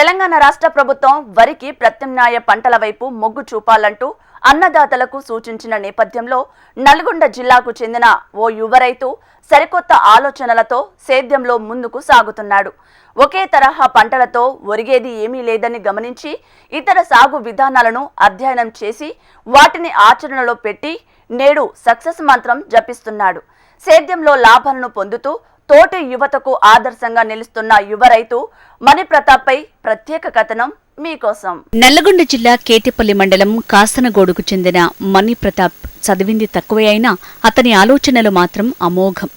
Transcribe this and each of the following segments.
తెలంగాణ రాష్ట్ర ప్రభుత్వం వరికి ప్రత్యామ్నాయ పంటల వైపు మొగ్గు చూపాలంటూ అన్నదాతలకు సూచించిన నేపథ్యంలో నల్గొండ జిల్లాకు చెందిన ఓ యువ రైతు సరికొత్త ఆలోచనలతో సేద్యంలో ముందుకు సాగుతున్నాడు. ఒకే తరహా పంటలతో ఒరిగేది ఏమీ లేదని గమనించి ఇతర సాగు విధానాలను అధ్యయనం చేసి వాటిని ఆచరణలో పెట్టి నేడు సక్సెస్ మంత్రం జపిస్తున్నాడు. సేద్యంలో లాభాలను పొందుతూ తోటి యువతకు ఆదర్శంగా నిలుస్తున్న యువ రైతు మణిప్రతాప్ పై ప్రత్యేక కథనం మీకోసం. నల్లగొండ జిల్లా కేతిపల్లి మండలం కాసనగోడుకు చెందిన మణి ప్రతాప్ చదివింది తక్కువే అయినా అతని ఆలోచనలు మాత్రం అమోఘం.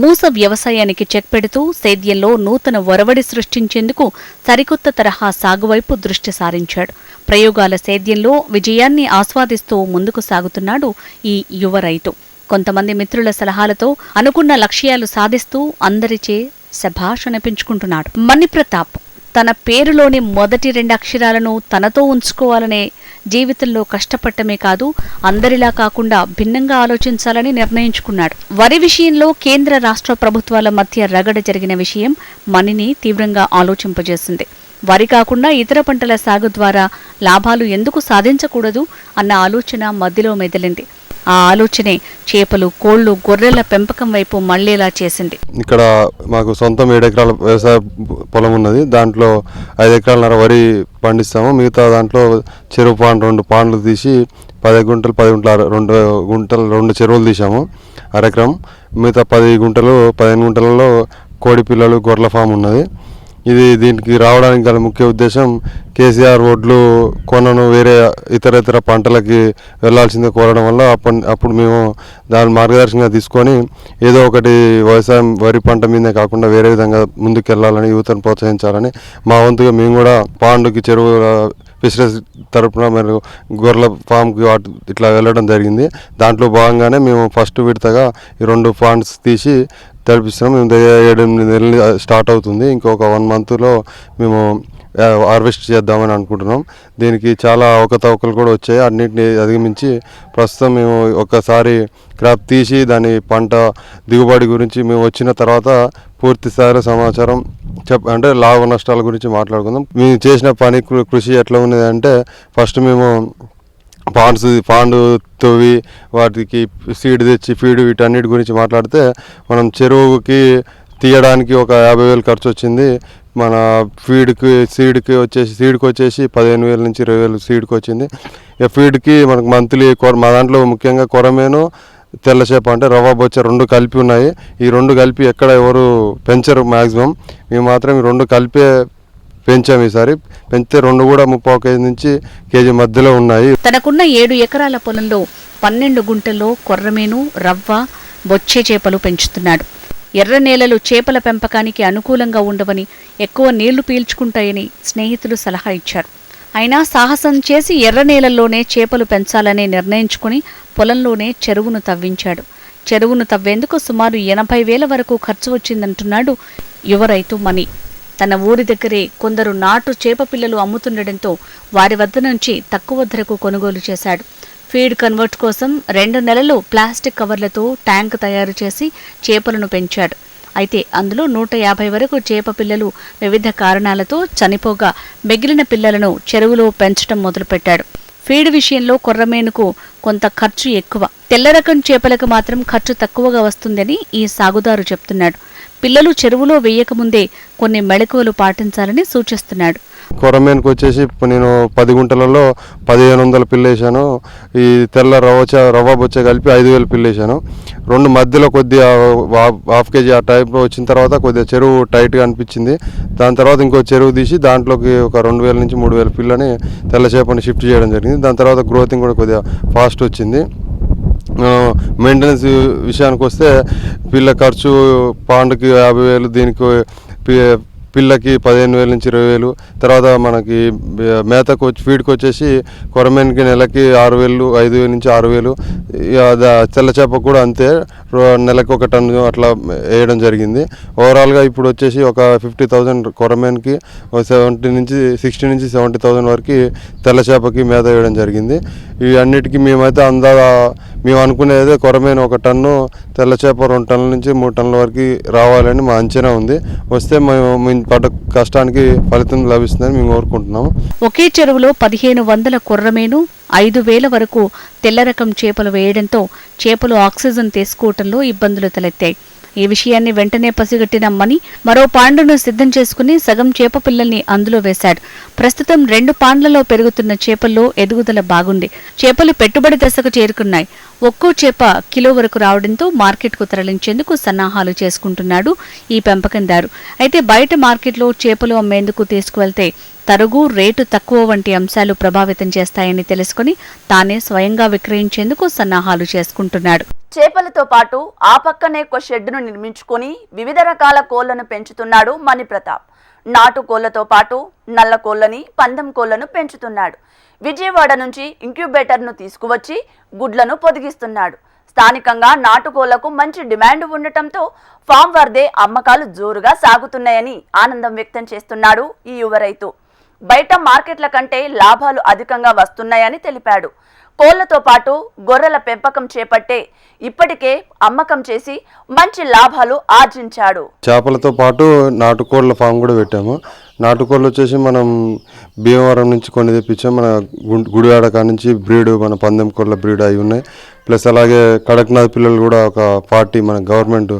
మూస వ్యవసాయానికి చెక్ పెడుతూ సేద్యంలో నూతన ఒరవడి సృష్టించేందుకు సరికొత్త తరహా సాగువైపు దృష్టి సారించాడు. ప్రయోగాల సేద్యంలో విజయాన్ని ఆస్వాదిస్తూ ముందుకు సాగుతున్నాడు ఈ యువ రైతు. కొంతమంది మిత్రుల సలహాలతో అనుకున్న లక్ష్యాలు సాధిస్తూ అందరిచే శభాష్ అనిపించుకుంటున్నాడు మణి ప్రతాప్ తన పేరులోని మొదటి రెండు అక్షరాలను తనతో ఉంచుకోవాలనే జీవితంలో కష్టపడటమే కాదు అందరిలా కాకుండా భిన్నంగా ఆలోచించాలని నిర్ణయించుకున్నాడు. వరి విషయంలో కేంద్ర రాష్ట్ర ప్రభుత్వాల మధ్య రగడ జరిగిన విషయం మణిని తీవ్రంగా ఆలోచింపజేసింది. వరి కాకుండా ఇతర పంటల సాగు ద్వారా లాభాలు ఎందుకు సాధించకూడదు అన్న ఆలోచన మధ్యలో మెదిలింది. ఆ ఆలోచనే చేపలు కోళ్ళు గొర్రెల పెంపకం వైపు మళ్ళేలా చేసింది. ఇక్కడ మాకు సొంతం ఏడు ఎకరాల వ్యవసాయ పొలం ఉన్నది. దాంట్లో ఐదు ఎకరాలన్నర వరి పండిస్తాము. మిగతా దాంట్లో చెరువు పాండ్ రెండు పాండ్లు తీసి పది గుంటలు పది గుంటల రెండు గుంటలు రెండు చెరువులు తీసాము అరెకరం మిగతా పది గుంటలు పదిహేను గుంటలలో కోడి పిల్లలు గొర్రెల ఫామ్ ఉన్నది. ఇది దీనికి రావడానికి గల ముఖ్య ఉద్దేశం కేసీఆర్ ఓట్లు కొనను వేరే ఇతర ఇతర పంటలకి వెళ్ళాల్సిందే కోరడం వల్ల అప్పుడు అప్పుడు మేము దాని మార్గదర్శకంగా తీసుకొని ఏదో ఒకటి వ్యవసాయం వరి పంట మీదే కాకుండా వేరే విధంగా ముందుకు వెళ్ళాలని యువతను ప్రోత్సహించాలని మా వంతుగా మేము కూడా పాండుకి చెరువు ఫిషరీస్ తరపున మరియు గొర్రెల ఫామ్కి వాటి ఇట్లా వెళ్ళడం జరిగింది. దాంట్లో భాగంగానే మేము ఫస్ట్ విడతగా ఈ రెండు ఫాండ్స్ తీసి తడిపిస్తున్నాం. మేము దగ్గర ఏడు ఎనిమిది నెలలు స్టార్ట్ అవుతుంది. ఇంకొక వన్ మంత్లో మేము హార్వెస్ట్ చేద్దామని అనుకుంటున్నాం. దీనికి చాలా అవకతవకలు కూడా వచ్చాయి. అన్నింటిని అధిగమించి ప్రస్తుతం మేము ఒకసారి క్రాప్ తీసి దాని పంట దిగుబడి గురించి మేము వచ్చిన తర్వాత పూర్తి స్థాయిలో సమాచారం చెప్ అంటే లాభ నష్టాల గురించి మాట్లాడుకుందాం. మేము చేసిన పని కృ- కృషి ఎట్లా ఉన్నది అంటే ఫస్ట్ మేము పాండ్స్ పాండు తవ్వి వాటికి సీడ్ తెచ్చి ఫీడ్ వీటన్నిటి గురించి మాట్లాడితే మనం చెరువుకి తీయడానికి ఒక యాభై వేలు ఖర్చు వచ్చింది. మన ఫీడ్కి సీడ్కి వచ్చేసి సీడ్కి వచ్చేసి పదిహేను వేల నుంచి ఇరవై వేలు సీడ్కి వచ్చింది. ఇక ఫీడ్కి మనకు మంత్లీ కొర మా దాంట్లో ముఖ్యంగా కొరమేను తెల్ల చేప అంటే రవ్వ బొచ్చ రెండు కలిపి ఉన్నాయి. ఈ రెండు కలిపి ఎక్కడ ఎవరు పెంచరు మ్యాక్సిమం మేము మాత్రం ఈ రెండు కలిపే పెంచాము ఈసారి. పెంచితే రెండు కూడా ముప్పై కేజీ నుంచి కేజీ మధ్యలో ఉన్నాయి. తనకున్న ఏడు ఎకరాల పొలంలో పన్నెండు గుంటల్లో కొర్రమేను రవ్వ బొచ్చే చేపలు పెంచుతున్నాడు. ఎర్ర నేలలు చేపల పెంపకానికి అనుకూలంగా ఉండవని ఎక్కువ నీళ్ళు పీల్చుకుంటాయని స్నేహితులు సలహా ఇచ్చారు. అయినా సాహసం చేసి ఎర్ర నేలల్లోనే చేపలు పెంచాలని నిర్ణయించుకుని పొలంలోనే చెరువును తవ్వించాడు. చెరువును తవ్వేందుకు సుమారు ఎనభై వేల వరకు ఖర్చు వచ్చిందంటున్నాడు యువ రైతు మణి. తన ఊరి దగ్గరే కొందరు నాటు చేప పిల్లలు అమ్ముతుండటంతో వారి వద్ద నుంచి తక్కువ ధరకు కొనుగోలు చేశాడు. ఫీడ్ కన్వర్ట్ కోసం రెండు నెలలు ప్లాస్టిక్ కవర్లతో ట్యాంక్ తయారు చేసి చేపలను పెంచాడు. అయితే అందులో నూట యాభై వరకు చేప పిల్లలు వివిధ కారణాలతో చనిపోగా మిగిలిన పిల్లలను చెరువులో పెంచడం మొదలుపెట్టాడు. ఫీడ్ విషయంలో కొర్రమేనుకు కొంత ఖర్చు ఎక్కువ. తెల్ల రకం చేపలకు మాత్రం ఖర్చు తక్కువగా వస్తుందని ఈ సాగుదారు చెప్తున్నాడు. పిల్లలు చెరువులో వేయకముందే కొన్ని మెళకువలు పాటించాలని సూచిస్తున్నాడు. కొరమేనుకు వచ్చేసి నేను పది గుంటలలో పదిహేను వందల పిల్లేసాను ఈ తెల్ల రవ్వ రవ్వ బొచ్చ కలిపి ఐదు వేలు పిల్లేసాను రెండు మధ్యలో కొద్దిగా హాఫ్- హాఫ్ కేజీ ఆ టైప్లో వచ్చిన తర్వాత కొద్దిగా చెరువు టైట్గా అనిపించింది. దాని తర్వాత ఇంకో చెరువు తీసి దాంట్లోకి ఒక రెండు వేల నుంచి మూడు వేల పిల్లని తెల్ల చేపని షిఫ్ట్ చేయడం జరిగింది. దాని తర్వాత గ్రోతింగ్ కూడా కొద్దిగా ఫాస్ట్ వచ్చింది. మెయింటెనెన్స్ విషయానికి వస్తే పిల్ల ఖర్చు పాండకి యాభై వేలు దీనికి పిల్లకి పదిహేను వేల నుంచి ఇరవై వేలు తర్వాత మనకి మేతకు వచ్చి ఫీడ్కి వచ్చేసి కొరమేనికి నెలకి ఆరు వేలు ఐదు వేలు నుంచి ఆరు వేలు ఇక తెల్ల చేప కూడా అంతే నెలకు ఒక టన్ను అట్లా వేయడం జరిగింది. ఓవరాల్గా ఇప్పుడు వచ్చేసి ఒక ఫిఫ్టీ థౌజండ్ కొరమేన్కి సెవెంటీ నుంచి సిక్స్టీ నుంచి సెవెంటీ థౌజండ్ వరకు తెల్ల చేపకి మేత వేయడం జరిగింది. ఇవి అన్నిటికీ మేమైతే అందా మేము అనుకునేది కొరమైన ఒక టన్ను తెల్ల చేప రెండు టన్నుల నుంచి మూడు టన్నుల వరకు రావాలని మా అంచనా ఉంది. వస్తే మేము మేము పడ్డ కష్టానికి ఫలితం లభిస్తుందని మేము కోరుకుంటున్నాము. ఒకే చెరువులో పదిహేను వందల కొర్రమేను ఐదు వేల వరకు తెల్ల రకం చేపలు వేయడంతో చేపలు ఆక్సిజన్ తీసుకోవటంలో ఇబ్బందులు తలెత్తాయి. ఈ విషయాన్ని వెంటనే పసిగట్టిన మణి మరో పాండును సిద్ధం చేసుకుని సగం చేప పిల్లల్ని అందులో వేశాడు. ప్రస్తుతం రెండు పాండ్లలో పెరుగుతున్న చేపల్లో ఎదుగుదల బాగుంది. చేపలు పెట్టుబడి దశకు చేరుకున్నాయి. ఒక్కో చేప కిలో వరకు రావడంతో మార్కెట్కు తరలించేందుకు సన్నాహాలు చేసుకుంటున్నాడు ఈ పెంపకందారు. అయితే బయట మార్కెట్లో చేపలు అమ్మేందుకు తీసుకువెళ్తే తరుగు రేటు తక్కువ వంటి అంశాలు ప్రభావితం చేస్తాయని తెలుసుకుని తానే స్వయంగా విక్రయించేందుకు సన్నాహాలు చేసుకుంటున్నాడు. చేపలతో పాటు ఆ పక్కనే ఒక షెడ్డును నిర్మించుకొని వివిధ రకాల కోళ్ళను పెంచుతున్నాడు మణిప్రతాప్. నాటు కోళ్ళతో పాటు నల్ల కోళ్ళని పందెం కోళ్ళను పెంచుతున్నాడు. విజయవాడ నుంచి ఇంక్యుబేటర్ను తీసుకువచ్చి గుడ్లను పొదిగిస్తున్నాడు. స్థానికంగా నాటుకోళ్ళకు మంచి డిమాండ్ ఉండటంతో ఫామ్ వర్దే అమ్మకాలు జోరుగా సాగుతున్నాయని ఆనందం వ్యక్తం చేస్తున్నాడు ఈ యువ రైతు. బయట మార్కెట్ల కంటే లాభాలు అధికంగా వస్తున్నాయని తెలిపాడు. కోళ్ళతో పాటు గొర్రెల పెంపకం చేపట్టే ఇప్పటికే అమ్మకం చేసి మంచి లాభాలు ఆర్జించాడు. చేపలతో పాటు నాటుకోళ్ళ ఫామ్ కూడా పెట్టాము. నాటుకోళ్ళు వచ్చేసి మనం భీమవరం నుంచి కొన్ని తెప్పించాం మన గు- గుడివాడ కాడ నుంచి బ్రీడ్ మన పందెం కోళ్ళ బ్రీడ్ అవి ఉన్నాయి. ప్లస్ అలాగే కడక్నాథ్ పిల్లలు కూడా ఒక పార్టీ మన గవర్నమెంట్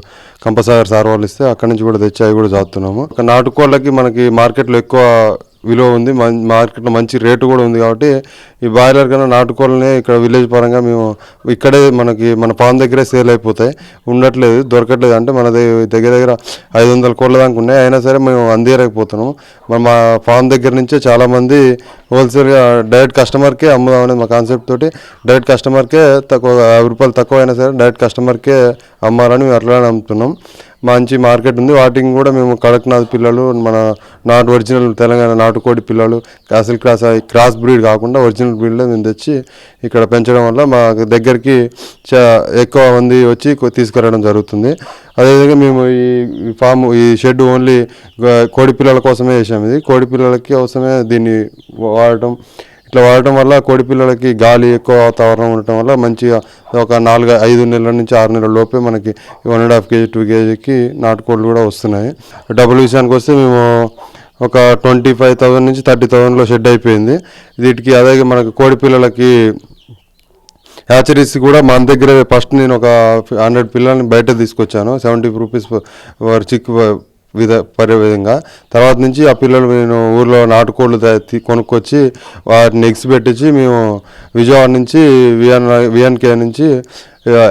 కంపసాగర్ సార్ వాళ్ళు ఇస్తే అక్కడి నుంచి కూడా తెచ్చి అవి కూడా చాతున్నాము. ఒక నాటుకోళ్ళకి మనకి మార్కెట్లో ఎక్కువ విలువ ఉంది మం- మార్కెట్లో మంచి రేటు కూడా ఉంది కాబట్టి ఈ బాయిలర్ కన్నా నాటుకోళ్ళనే ఇక్కడ విలేజ్ పరంగా మేము ఇక్కడే మనకి మన పాన్ దగ్గరే సేల్ అయిపోతాయి. ఉండట్లేదు దొరకట్లేదు అంటే మన దగ్గర దగ్గర ఐదు వందల కోళ్ళ దాకా ఉన్నాయి. అయినా సరే మేము అందేయలేకపోతున్నాము మరి మా ఫామ్ దగ్గర నుంచే చాలామంది హోల్సేల్గా డైరెక్ట్ కస్టమర్కే అమ్ముదాం అనేది మా కాన్సెప్ట్ తోటి డైరెక్ట్ కస్టమర్కే తక్కువ యాభై రూపాయలు తక్కువ అయినా సరే డైరెక్ట్ కస్టమర్కే అమ్మాలని మేము అట్లానే అమ్ముతున్నాం మంచి మార్కెట్ ఉంది. వాటికి కూడా మేము కడక్నాథ్ పిల్లలు మన నాటు ఒరిజినల్ తెలంగాణ నాటుకోడి పిల్లలు అసలు క్రాస్ క్రాస్ బ్రీడ్ కాకుండా ఒరిజినల్ బ్రీడ్లో మేము తెచ్చి ఇక్కడ పెంచడం వల్ల మా దగ్గరికి ఎక్కువ మంది వచ్చి తీసుకురావడం జరుగుతుంది. అదేవిధంగా మేము ఈ ఫామ్ ఈ షెడ్ ఓన్లీ కోడి పిల్లల కోసమే వేసాము ఇది. కోడి పిల్లలకి అవసరమే దీన్ని వాడటం. ఇట్లా వాడటం వల్ల కోడి పిల్లలకి గాలి ఎక్కువ వాతావరణం ఉండటం వల్ల మంచిగా ఒక నాలుగు ఐదు నెలల నుంచి ఆరు నెలల లోపే మనకి one and half KG two కేజీకి నాటుకోళ్ళు కూడా వస్తున్నాయి. డబుల్ విషయానికి వస్తే మేము ఒక ట్వంటీ ఫైవ్ థౌజండ్ నుంచి థర్టీ థౌసండ్లో షెడ్ అయిపోయింది. వీటికి అదే మనకి కోడి పిల్లలకి హ్యాచరీస్ కూడా మన దగ్గర. ఫస్ట్ నేను ఒక హండ్రెడ్ పిల్లల్ని బయట తీసుకొచ్చాను. సెవెంటీ రూపీస్ పర్ చిక్ విధ పడే విధంగా. తర్వాత నుంచి ఆ పిల్లలు నేను ఊర్లో నాటుకోళ్ళు కొనుక్కొచ్చి వాటిని ఎగ్స్ పెట్టించి మేము విజయవాడ నుంచి విఎన్ విఎన్కే నుంచి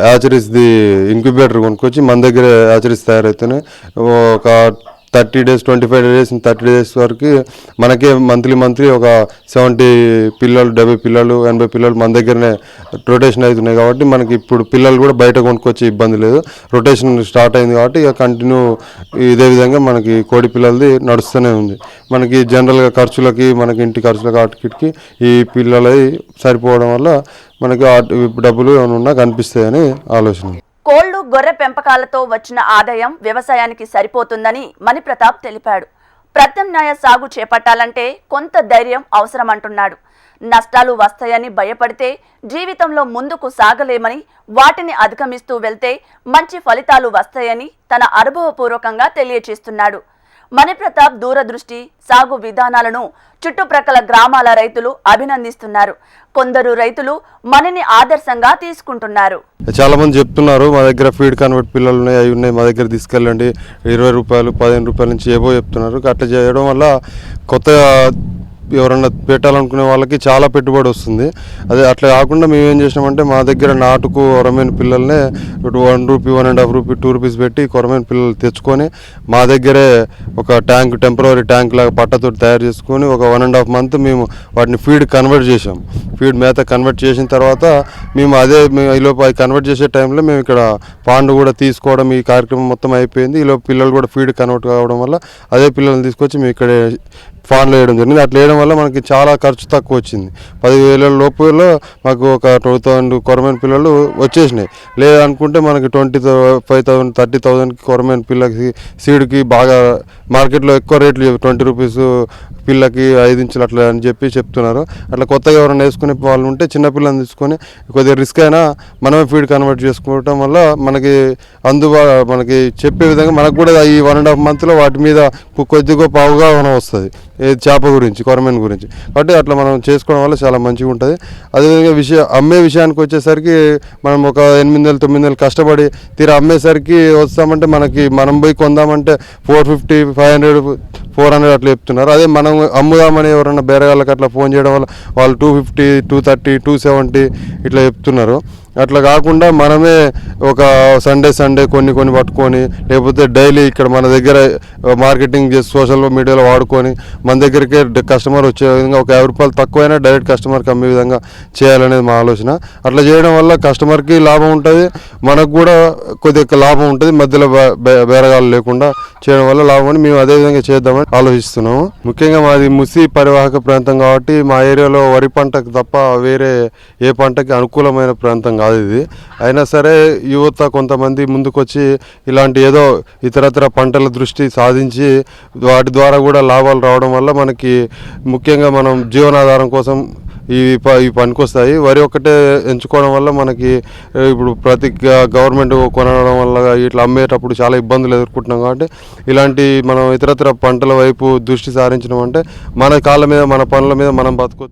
హ్యాచరీస్ది ఇంక్యుబేటర్ కొనుక్కొచ్చి మన దగ్గర హ్యాచరీస్ తయారవుతున్నాయి ఒక thirty days twenty five days thirty days వరకు మనకే మంత్లీ మంత్లీ ఒక సెవెంటీ పిల్లలు డెబ్బై పిల్లలు ఎనభై పిల్లలు మన దగ్గరనే రొటేషన్ అవుతున్నాయి కాబట్టి మనకి ఇప్పుడు పిల్లలు కూడా బయట కొనుక్కొచ్చే ఇబ్బంది లేదు. రొటేషన్ స్టార్ట్ అయింది కాబట్టి ఇక కంటిన్యూ ఇదే విధంగా మనకి కోడి పిల్లలది నడుస్తూనే ఉంది. మనకి జనరల్గా ఖర్చులకి మనకి ఇంటి ఖర్చులకి వాటికి ఈ పిల్లలది సరిపోవడం వల్ల మనకి డబ్బులు ఏమైనా ఉన్నా కనిపిస్తాయని ఆలోచన. కోళ్ళు గొర్రె పెంపకాలతో వచ్చిన ఆదాయం వ్యవసాయానికి సరిపోతుందని మణిప్రతాప్ తెలిపాడు. ప్రత్యామ్నాయ సాగు చేపట్టాలంటే కొంత ధైర్యం అవసరమంటున్నాడు. నష్టాలు వస్తాయని భయపడితే జీవితంలో ముందుకు సాగలేమని వాటిని అధిగమిస్తూ వెళ్తే మంచి ఫలితాలు వస్తాయని తన అనుభవపూర్వకంగా తెలియచేస్తున్నాడు మణిప్రతాప్ దూరదృష్టి సాగు విధానాలను చుట్టుప్రక్కల గ్రామాల రైతులు అభినందిస్తున్నారు. కొందరు రైతులు మణిని ఆదర్శంగా తీసుకుంటున్నారు. చాలా మంది చెప్తున్నారు మా దగ్గర ఫీడ్ కన్వర్ట్ పిల్లలు ఉన్నాయి అవి ఉన్నాయి మా దగ్గర తీసుకెళ్ళండి. ఇరవై రూపాయలు పదిహేను రూపాయల నుంచి ఏవో చెప్తున్నారు. అట్లా చేయడం వల్ల కొత్త ఎవరన్నా పెట్టాలనుకునే వాళ్ళకి చాలా పెట్టుబడి వస్తుంది. అదే అట్లా కాకుండా మేము ఏం చేసినామంటే మా దగ్గర నాటుకు కొరమైన పిల్లల్నే ఇప్పుడు one rupee one and half rupee two rupees పెట్టి కొరమైన పిల్లలు తెచ్చుకొని మా దగ్గరే ఒక ట్యాంక్ టెంపరీ ట్యాంక్ లాగా పట్టతో తయారు చేసుకొని ఒక వన్ అండ్ హాఫ్ మంత్ మేము వాటిని ఫీడ్ కన్వర్ట్ చేసాం ఫీడ్ మేత కన్వర్ట్ చేసిన తర్వాత మేము అదే మేము ఈలోపు అది కన్వర్ట్ చేసే టైంలో మేము ఇక్కడ పాండు కూడా తీసుకోవడం ఈ కార్యక్రమం మొత్తం అయిపోయింది. ఈలోపు పిల్లలు కూడా ఫీడ్ కన్వర్ట్ కావడం వల్ల అదే పిల్లల్ని తీసుకొచ్చి మేము ఇక్కడే ఫాన్లో వేయడం జరిగింది. అట్లా వేయడం వల్ల మనకి చాలా ఖర్చు తక్కువ వచ్చింది. పదివేల లోపులో మాకు ఒక టూ థౌసండ్ కొరమైన పిల్లలు వచ్చేసినాయి. లేదనుకుంటే మనకి ట్వంటీ ఫైవ్ థౌసండ్ థర్టీ థౌసండ్కి కొరమైన పిల్లకి సీడ్కి బాగా మార్కెట్లో ఎక్కువ రేట్లు ట్వంటీ రూపీస్ పిల్లకి ఐదు ఇంచులు అట్లా అని చెప్పి చెప్తున్నారు. అట్లా కొత్తగా ఎవరైనా వేసుకునే వాళ్ళు ఉంటే చిన్నపిల్లని తీసుకొని కొద్దిగా రిస్క్ అయినా మనమే ఫీడ్ కన్వర్ట్ చేసుకోవటం వల్ల మనకి అందుబా మనకి చెప్పే విధంగా మనకు కూడా ఈ వన్ అండ్ హాఫ్ మంత్లో వాటి మీద కొద్దిగా పావుగా మనం వస్తుంది. ఏ చేప గురించి కొరమేన్ గురించి. కాబట్టి అట్లా మనం చేసుకోవడం వల్ల చాలా మంచిగా ఉంటుంది. అదేవిధంగా విషయం అమ్మే విషయానికి వచ్చేసరికి మనం ఒక ఎనిమిది నెలలు తొమ్మిది నెలలు కష్టపడి తీరా అమ్మేసరికి వస్తామంటే మనకి మనం పోయి కొందామంటే four fifty five hundred four hundred అట్లా చెప్తున్నారు. అదే మనం అమ్ముదామని ఎవరన్నా బేరగాళ్ళకి అట్లా ఫోన్ చేయడం వల్ల వాళ్ళు two fifty two thirty two seventy ఇట్లా చెప్తున్నారు. అట్లా కాకుండా మనమే ఒక సండే సండే కొన్ని కొన్ని పట్టుకొని లేకపోతే డైలీ ఇక్కడ మన దగ్గర మార్కెటింగ్ చేసి సోషల్ మీడియాలో వాడుకొని మన దగ్గరికే కస్టమర్ వచ్చే విధంగా ఒక యాభై రూపాయలు తక్కువైనా డైరెక్ట్ కస్టమర్కి అమ్మే విధంగా చేయాలనేది మా ఆలోచన. అట్లా చేయడం వల్ల కస్టమర్కి లాభం ఉంటుంది. మనకు కూడా కొద్దిగా లాభం ఉంటుంది. మధ్యలో బే- బేరగాలు లేకుండా చేయడం వల్ల లాభం అని మేము అదే విధంగా చేద్దామని ఆలోచిస్తున్నాము. ముఖ్యంగా మాది ముసి పరివాహక ప్రాంతం కాబట్టి మా ఏరియాలో వరి పంటకు తప్ప వేరే ఏ పంటకి అనుకూలమైన ప్రాంతం కాదు ఇది. అయినా సరే యువత కొంతమంది ముందుకొచ్చి ఇలాంటి ఏదో ఇతరత్ర పంటల దృష్టి సాధించి వాటి ద్వారా కూడా లాభాలు రావడం వల్ల మనకి ముఖ్యంగా మనం జీవనాధారం కోసం ఇవి ప పనికొస్తాయి. వరి ఒక్కటే ఎంచుకోవడం వల్ల మనకి ఇప్పుడు ప్రతి గ- గవర్నమెంట్ కొనడం వల్ల ఇట్లా అమ్మేటప్పుడు చాలా ఇబ్బందులు ఎదుర్కొంటున్నాం కాబట్టి ఇలాంటి మనం ఇతరత్ర పంటల వైపు దృష్టి సారించడం అంటే మన కాళ్ళ మీద మన పనుల మీద మనం బతకొచ్చు